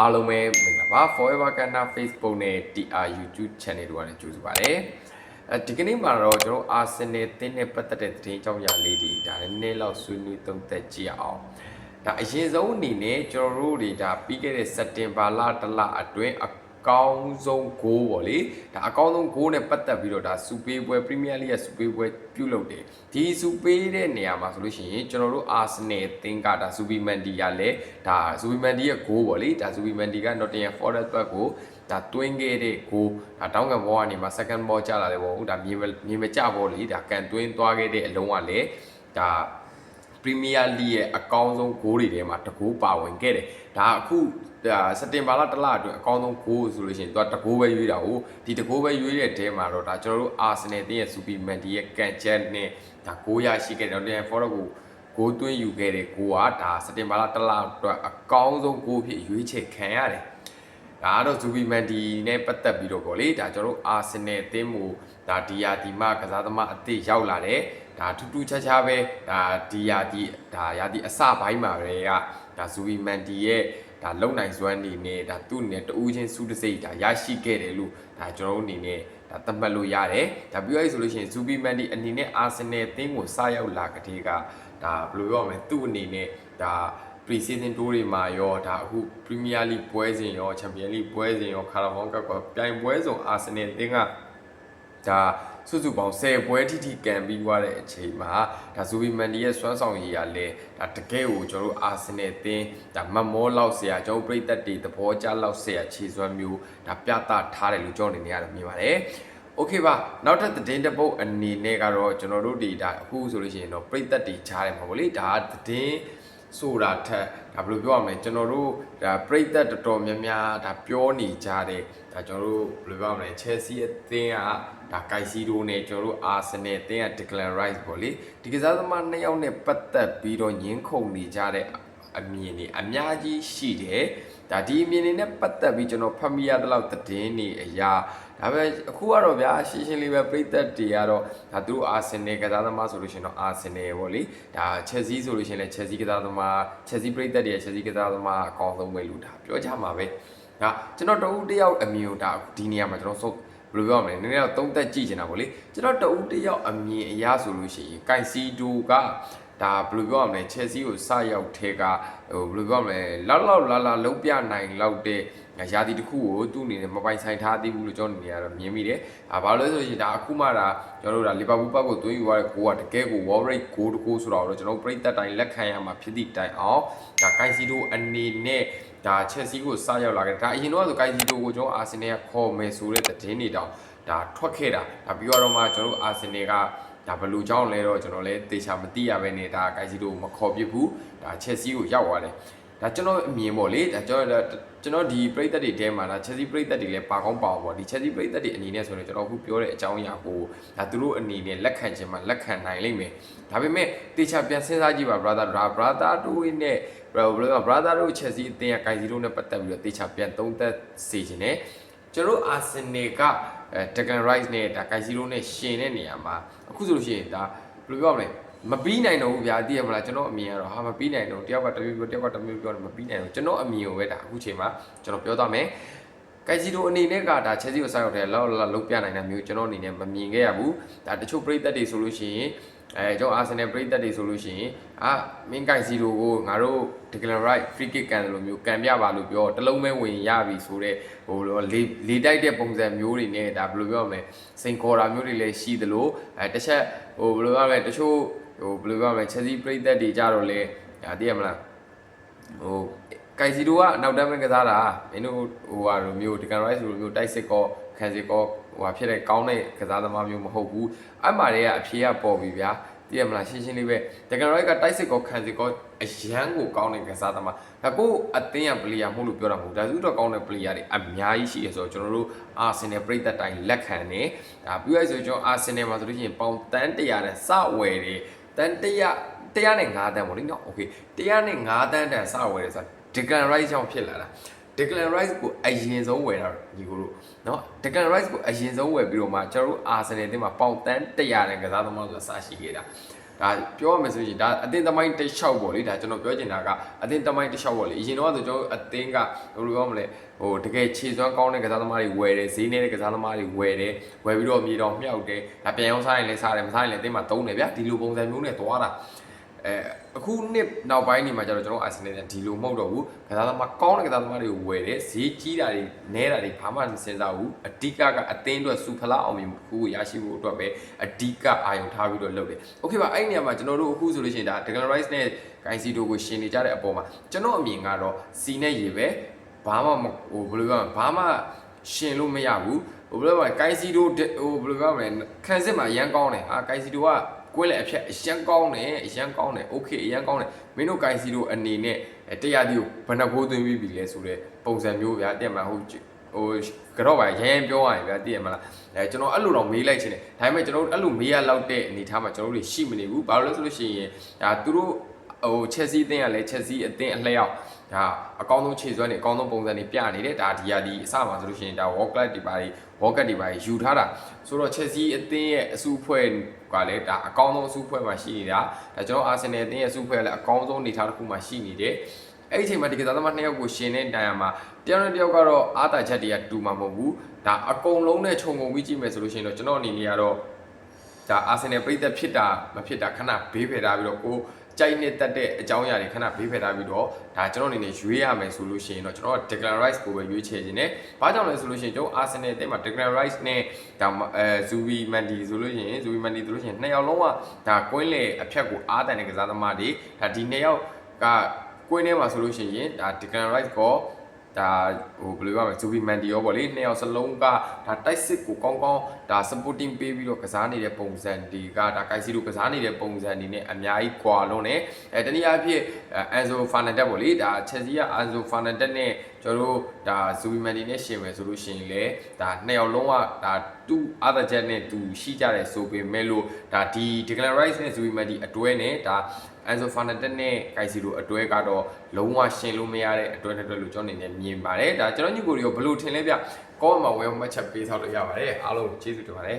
အားလုံးပဲမင်္ဂလာပါ Forever Ghana Facebook နဲ့ TR YouTube Channel တို့ကနေကြိုဆိုပါရစေအဲဒီကနေ့မှာတော့ကျွန်တော်အာဆင်နယ်တင်းနဲ့ပတ်သက်တဲ့သတင်းကြောင်းရာလေးတွေဒါလည်းနည်းနည်းလောက်ဆွေးနွေးသုံးသပ်ကြည့်အောင်ဒါအရင်ဆုံးအနေနဲ့ကျွန်တော်တို့တွေဒါပြီးခဲ့တဲ့စက်တင်ဘာလတစ်လအတွင်းအ ကောင်းဆုံးဂိုးပေါ့လေဒါအကောင်းဆုံးဂိုးနဲ့ပတ်သက်ပြီးတော့ဒါစူပေးပွဲပရီးမီးယားလိရဲ့စူပေးပွဲပြုလုပ်တယ်ဒီစူပေးတဲ့နေရာမှာဆိုလို့ရှိရင်ကျွန်တော်တို့အာဆင်နယ်အသင်းကဒါစူပီမန်ဒီကလည်းဒါစူပီမန်ဒီရဲ့ဂိုးပေါ့လေဒါစူပီမန်ဒီက Nottingham Forest ဘက်ကိုဒါတွင်းခဲ့တဲ့ဂိုးဒါတောင်းကန်ဘောကနေမှ second ball ကျလာတယ်ပေါ့ဟုတ်ဒါမြေမမြေမကျဘောလေဒါကန်တွင်းသွားခဲ့တဲ့အလုံးကလည်းဒါ ပရီးမီးယားလိရဲ့အကောင်းဆုံးဂိုးတွေထဲမှာတကူပါဝင်ခဲ့တယ်ဒါအခုဒါစက်တင်ဘာလတစ်လအတွင်းအကောင်းဆုံးဂိုးဆိုလို့ရှိရင်သူကတကူပဲရွေးတာကိုဒီတကူပဲရွေးတဲ့တဲမှာတော့ဒါကျွန်တော်တို့အာဆင်နယ်တင်းရဲ့စူပီမန်ဒီရဲ့ကန်ချက်နဲ့ဒါဂိုးရရှိခဲ့တယ်တော့ဖော်တော့ကိုဂိုးသွင်းယူခဲ့တဲ့ဂိုးကဒါစက်တင်ဘာလတစ်လအတွက်အကောင်းဆုံးဂိုးဖြစ်ရွေးချယ်ခံရတယ်ဒါကတော့ဇူဘီမန်ဒီနဲ့ပတ်သက်ပြီးတော့ပေါ့လေဒါကျွန်တော်တို့အာဆင်နယ်အသင်းမူဒါဒီယာဒီမကစားသမားအသစ်ရောက်လာတယ် ဒါထူးထူးခြားခြားပဲဒါဒီယာဒီဒါယာဒီအစပိုင်းမှာပဲကဒါဇူဘီမန်ဒီရဲ့ဒါလုံနိုင်စွမ်းနေနဲ့ဒါသူ့အနေနဲ့တူးချင်းစူးတစိတ်ဒါရရှိခဲ့တယ်လို့ဒါကျွန်တော်တို့အနေနဲ့ဒါသတ်မှတ်လို့ရတယ်ဒါပြောရဆိုလို့ရှိရင်ဇူဘီမန်ဒီအနေနဲ့အာဆင်နယ်အသင်းကိုစရောက်လာကတည်းကဒါဘယ်လိုပြောရမလဲသူ့အနေနဲ့ဒါ pre-season tour တွေမှာရောဒါအခု Premier League ပွဲစဉ်ရော Champions League ပွဲစဉ်ရော Carabao Cup ကပြိုင်ပွဲစုံ Arsenal အသင်းကဒါ စုစုပေါင်း10ပွဲထိထိကန်ပြီးသွားတဲ့အချိန်မှာဒါဇူဘီမန်ဒီရဲ့စွမ်းဆောင်ရည်ရလဲဒါတကယ်ကိုကျွန်တော်တို့ Arsenal အသင်းဒါမမောလောက်ဆရာကျွန်တော်ပြည်သက်တွေသဘောကျလောက်ဆရာခြေစွမ်းမျိုးဒါပြသထားတယ်လို့ကျွန်တော်အနေနဲ့ကတော့မြင်ပါတယ်โอเคပါနောက်ထပ်သတင်းတစ်ပုတ်အနေနဲ့ကတော့ကျွန်တော်တို့ဒီဒါအခုဆိုလို့ရှိရင်တော့ပြည်သက်တွေချားတယ်မှာပေါ့လေဒါသတင်း ဆိုတာထက်ဒါဘယ်လိုပြောရမလဲကျွန်တော်တို့ဒါပြိသက်တော်တော်များများဒါပြောနေကြတဲ့ဒါကျွန်တော်တို့ဘယ်လိုပြောရမလဲ Chelsea အသင်းကဒါကိုက်စီဒိုနဲ့ကျွန်တော်တို့ Arsenal အသင်းက Declan Rice ပေါ့လေဒီကစားသမားနှစ်ယောက်နဲ့ပတ်သက်ပြီးတော့ညှင်းခုန်နေကြတဲ့ အမြင်တွေအများကြီးရှိတယ်ဒါဒီအမြင်တွေနဲ့ပတ်သက်ပြီးကျွန်တော်ဖတ်မိရတဲ့လောက်သတင်းတွေအရာဒါပဲအခုကတော့ဗျာရှင်းရှင်းလေးပဲပြည်သက်တွေကတော့ဒါသူတို့အာဆင်နယ်ကစားသမားဆိုလို့ရှိရင်တော့အာဆင်နယ်ပေါ့လေဒါချက်စီဆိုလို့ရှိရင်လည်းချက်စီကစားသမားချက်စီပြည်သက်တွေရဲ့ချက်စီကစားသမားအကောင်းဆုံးပဲလို့ဒါပြောကြမှာပဲဒါကျွန်တော်တဦးတယောက်အမြင်ကိုဒါဒီနေရာမှာကျွန်တော်ဆုံးဘယ်လိုပြောရမလဲနည်းနည်းတော့သုံးသက်ကြည့်ချင်တာပေါ့လေကျွန်တော်တဦးတယောက်အမြင်အရဆိုလို့ရှိရင်ကိုင်စီဒိုက ဒါဘယ်လိုပြောရမလဲချက်စီကိုစရောက်ထဲကဟိုဘယ်လိုပြောရမလဲလောက်လောက်လာလာလုံးပြနိုင်လောက်တဲ့ရာသီတစ်ခုကိုသူ့အနေနဲ့မပိုင်ဆိုင်ထားသေးဘူးလို့ကျွန်တော်အနေနဲ့ကတော့မြင်မိတယ်။အာဘာလို့လဲဆိုရင်ဒါအခုမှဒါကျွန်တော်တို့ဒါလီဗာပူးဘက်ကိုသွင်းယူရတဲ့ဂိုးကတကယ်ကို wall rate ဂိုးတစ်ခုဆိုတော့ကျွန်တော်ပြိသက်တိုင်းလက်ခံရမှာဖြစ်သည့်တိုင်အောင်ဒါကိုင်စီဒိုအနေနဲ့ဒါချက်စီကိုစရောက်လာခဲ့ဒါအရင်တော့ဆိုကိုင်စီဒိုကိုကျွန်တော်အာဆင်နယ်ကခေါ်မယ်ဆိုတဲ့သတင်းတွေတောင်ဒါထွက်ခဲ့တာဒါပြီးတော့မှကျွန်တော်တို့အာဆင်နယ်က ဒါဘယ်လိုကြောင်းလဲတော့ကျွန်တော်လည်းတေချာမသိရဘဲနဲ့ဒါကိုင်စီဒိုမခေါ်ပြဘူးဒါချက်စီကိုရောက်သွားတယ်ဒါကျွန်တော်အမြင်ပေါ့လေဒါကျွန်တော်ကျွန်တော်ဒီပြိသက်တွေတဲမှာဒါချက်စီပြိသက်တွေလည်းပါကောင်းပါအောင်ပေါ့ဒီချက်စီပြိသက်တွေအနေနဲ့ဆိုရင်ကျွန်တော်အခုပြောတဲ့အကြောင်းအရာကိုဒါသူတို့အနေနဲ့လက်ခံခြင်းမှာလက်ခံနိုင်လိမ့်မယ်ဒါပေမဲ့တေချာပြန်စဉ်းစားကြည့်ပါ brother ဒါ brother တို့နဲ့ဘယ်လိုလဲ brother တို့ချက်စီအသင်းကဂိုင်စီတို့နဲ့ပတ်သက်ပြီးတော့တေချာပြန်သုံးသက်စေခြင်းနဲ့ကျွန်တော်အာဆင်နယ်က အဲတကန်ရိုက်နဲ့ဒါဂိုင်စီတို့နဲ့ရှင်တဲ့နေရာမှာအခုဆိုလို့ရှိရင်ဒါဘယ်လိုပြောမလဲမပြီးနိုင်တော့ဘူးဗျာသိရမလားကျွန်တော်အမြင်ကတော့ဟာမပြီးနိုင်တော့တယောက်ကတမျိုးပြောတယောက်ကတမျိုးပြောတယ်မပြီးနိုင်တော့ကျွန်တော်အမြင်ကိုပဲဒါအခုချိန်မှာကျွန်တော်ပြောသွားမယ် ကက်စီတိုအနေနဲ့ကဒါချက်စီကိုစိုက်ရောက်တယ်လောက်လောက်လုတ်ပြနိုင်တဲ့မျိုးကျွန်တော်အနေနဲ့မမြင်ခဲ့ရဘူးဒါတချို့ပရိသတ်တွေဆိုလို့ရှိရင်အဲကျွန်တော်အာဆင်နယ်ပရိသတ်တွေဆိုလို့ရှိရင်အာမင်းကိုင်စီတိုကိုငါတို့ Declan Rice free kick ကန်တယ်လို့မျိုးကန်ပြပါလို့ပြောတလုံးမဲဝင်ရပြီဆိုတော့ဟိုလေလေတိုက်တဲ့ပုံစံမျိုးတွေနဲ့ဒါဘယ်လိုပြောမလဲစိန်ခေါ်တာမျိုးတွေလည်းရှိသလိုအဲတစ်ချက်ဟိုဘယ်လိုပြောမလဲတချို့ဟိုဘယ်လိုပြောမလဲချက်စီပရိသတ်တွေကြတော့လေဒါသိရမလားဟို ကိုင်စီတိုကနောက်တန်းပဲကစားတာမင်းတို့ဟိုဟာလိုမျိုး Declan Rice လိုမျိုးတိုက်စစ်ကောခံစစ်ကောဟိုဟာဖြစ်တဲ့ကောင်းတဲ့ကစားသမားမျိုးမဟုတ်ဘူးအဲ့မှာတည်းကအဖြေကပေါ်ပြီဗျာသိရမလားရှင်းရှင်းလေးပဲတကယ်တော့ကတိုက်စစ်ကောခံစစ်ကောအရန်ကိုကောင်းတဲ့ကစားသမားဒါကိုအသင်းရပလီယာမဟုတ်လို့ပြောတာမဟုတ်ဒါစုတော့ကောင်းတဲ့ပလီယာတွေအများကြီးရှိရဆိုတော့ကျွန်တော်တို့အာဆင်နယ်ပြည်သက်တိုင်းလက်ခံနေဒါပြီးရဆိုကျွန်တော်အာဆင်နယ်မှာဆိုလို့ရှိရင်ပေါင်တန်း100တဲ့စဝယ်တယ်တန်း100 105တန်းပေါ့လေနော်โอเค105တန်းတန်စဝယ်တယ်ဆိုတာ ဒီကန်ရိုက်ကြောင့်ဖြစ်လာတာ Declan Rice ကိုအရင်ဆုံးဝယ်တာညီကိုတို့เนาะ Declan Rice ကိုအရင်ဆုံးဝယ်ပြီးတော့မှကျွန်တော်တို့ Arsenal အသင်းမှာပေါင်တန်း100တန်ကစားသမားဆိုတာစရှိခဲ့တာ ဒါပြောရမယ်ဆိုရင်ဒါအတင်းသမိုင်းတစ်လျှောက်ပေါ့လေဒါကျွန်တော်ပြောချင်တာကအတင်းသမိုင်းတစ်လျှောက်ပေါ့လေအရင်တော့ဆိုကျွန်တော်အတင်းကဘယ်လိုပြောမလဲဟိုတကယ်ခြေစွမ်းကောင်းတဲ့ကစားသမားတွေဝယ်တယ်ဈေးနေတဲ့ကစားသမားတွေဝယ်တယ်ဝယ်ပြီးတော့မြေတော်မြောက်တယ်ဒါပြန်အောင်စားရင်လည်းစားတယ်မစားရင်လည်းအတင်းမှာတုံးတယ်ဗျာဒီလိုပုံစံမျိုးနဲ့သွားတာ အဲအခုနှစ်နောက်ပိုင်းနေမှာကျတော့ကျွန်တော်အာဆင်နယ်ဒီလိုမဟုတ်တော့ဘူးကစားသမားကောင်းတဲ့ကစားသမားတွေကိုဝယ်တယ်ဈေးကြီးတာတွေနဲတာတွေဘာမှမစဉ်းစားဘူးအဓိကကအသင်းအတွက်စူဖလားအောင်မြင်မှုကိုရရှိဖို့အတွက်ပဲအဓိကအာရုံထားပြီးတော့လုပ်တယ်โอเคပါအဲ့ဒီနေရာမှာကျွန်တော်တို့အခုဆိုလို့ရှိရင်ဒါ Declan Rice နဲ့ Kaisi တို့ကိုရှင်နေကြတဲ့အပေါ်မှာကျွန်တော်အမြင်ကတော့စီနဲ့ရေပဲဘာမှမဟိုဘယ်လိုပြောမလဲဘာမှရှင်လို့မရဘူးဟိုဘယ်လိုပြောမလဲ Kaisi တို့ဟိုဘယ်လိုပြောမလဲခံစစ်မှာအရန်ကောင်းတယ်ဟာ Kaisi တို့က ကွဲလေအဖြတ်အရန်ကောင်းတယ်အရန်ကောင်းတယ်โอเคအရန်ကောင်းတယ်မင်းတို့ Kaisi တို့အနေနဲ့တရားဒီကိုဘယ်နှကိုးသွင်းပြီးပြီလဲဆိုတဲ့ပုံစံမျိုးဗျာတဲ့မှာဟုတ်ဟိုကတော့ပါရရင်ပြောရရင်ဗျာသိရမလားအဲကျွန်တော်အဲ့လိုတော့မေးလိုက်ချင်တယ်ဒါပေမဲ့ကျွန်တော်တို့အဲ့လိုမေးရလောက်တဲ့အနေထားမှာကျွန်တော်တို့တွေရှိမနေဘူးဘာလို့လဲဆိုလို့ရှိရင်ဒါသူတို့ဟိုချက်စီးအသင်းကလည်းချက်စီးအသင်းအလျောက် ဒါအကောင်းဆုံးခြေစွမ်းတွေအကောင်းဆုံးပုံစံတွေပြနေတယ်ဒါဒီယာဒီအစမှာဆိုလို့ရှိရင်ဒါ wall club တွေပါတွေ wall cut တွေပါယူထားတာဆိုတော့ချက်စီးအသင်းရဲ့အစုအဖွဲ့ကလည်းဒါအကောင်းဆုံးအစုအဖွဲ့မှာရှိနေတာဒါကျွန်တော်အာဆင်နယ်အသင်းရဲ့အစုအဖွဲ့ကလည်းအကောင်းဆုံးအနေထားတစ်ခုမှာရှိနေတယ်အဲ့ဒီအချိန်မှာဒီကစားသမားနှစ်ယောက်ကိုရှင်တဲ့တိုင်ရမှာတယောက်နဲ့တယောက်ကတော့အားတာချက်တွေကတူမှာမဟုတ်ဘူးဒါအကုန်လုံးနဲ့ခြုံငုံပြီးကြည့်မယ်ဆိုလို့ရှိရင်တော့ကျွန်တော်အနေနဲ့ကတော့ဒါအာဆင်နယ်ပြည်သက်ဖြစ်တာမဖြစ်တာခဏဘေးဖယ်ထားပြီးတော့ကို ကြိုက်နေတတ်တဲ့အကြောင်းအရာတွေခဏဘေးဖယ်ထားပြီးတော့ဒါကျွန်တော်အနေနဲ့ရွေးရမယ်ဆိုလို့ရှိရင်တော့ကျွန်တော်က Declan Rice ကိုပဲရွေးချယ်ခြင်းနဲ့ဘာကြောင့်လဲဆိုလို့ရှိရင်ကျွန်တော် Arsenal အသင်းမှာ Declan Rice နဲ့ဒါအဲ Zubi Mendy ဆိုလို့ရှိရင် Zubi Mendy ဆိုလို့ရှိရင်နှစ်ယောက်လုံးကဒါကွင်းလေအဖြတ်ကိုအားတန်တဲ့ကစားသမားတွေဒါဒီနှစ်ယောက်ကကွင်းထဲမှာဆိုလို့ရှိရင်ဒါ Declan Rice ကို ဒါဟိုဘယ်လိုပြောမလဲ Zubi Mendy ရောပေါ့လေနှစ်ယောက်စလုံးကဒါတိုက်စစ်ကိုကောင်းကောင်းဒါ supporting ပေးပြီးတော့ကစားနေတဲ့ပုံစံတွေကဒါကိုက်စီတို့ကစားနေတဲ့ပုံစံတွေနဲ့အများကြီးကွာလုံးနဲ့အဲတနည်းအားဖြင့်အန်ဆိုဖာနန်တက်ပေါ့လေဒါချက်စီကအန်ဆိုဖာနန်တ က်နဲ့ကျွန်တော်တို့ဒါဇူဘီမန်ဒီနဲ့ရှင်မယ်ဆိုလို့ရှိရင်လေဒါနှစ်ယောက်လုံးကဒါတူအာသာချက်နဲ့တူရှိကြတယ်ဆိုပေမဲ့လို့ဒါဒီ Declan Rice နဲ့ဇူဘီမန်ဒီအတွဲနဲ့ဒါအန်ဆိုဖာနန်တက်နဲ့ကိုက်စီတို့အတွဲကတော့လုံးဝရှင်လို့မရတဲ့အတွဲနဲ့တွဲလို့ကျွန်တော်အနေနဲ့မြင်ပါတယ်ဒါကျွန်တော်ညီကိုတွေကိုဘယ်လိုထင်လဲဗျကောမမှာဝယ်မှတ်ချက်ပေးဆောက်လို့ရပါတယ်အားလုံးကျေးဇူးတင်ပါတယ်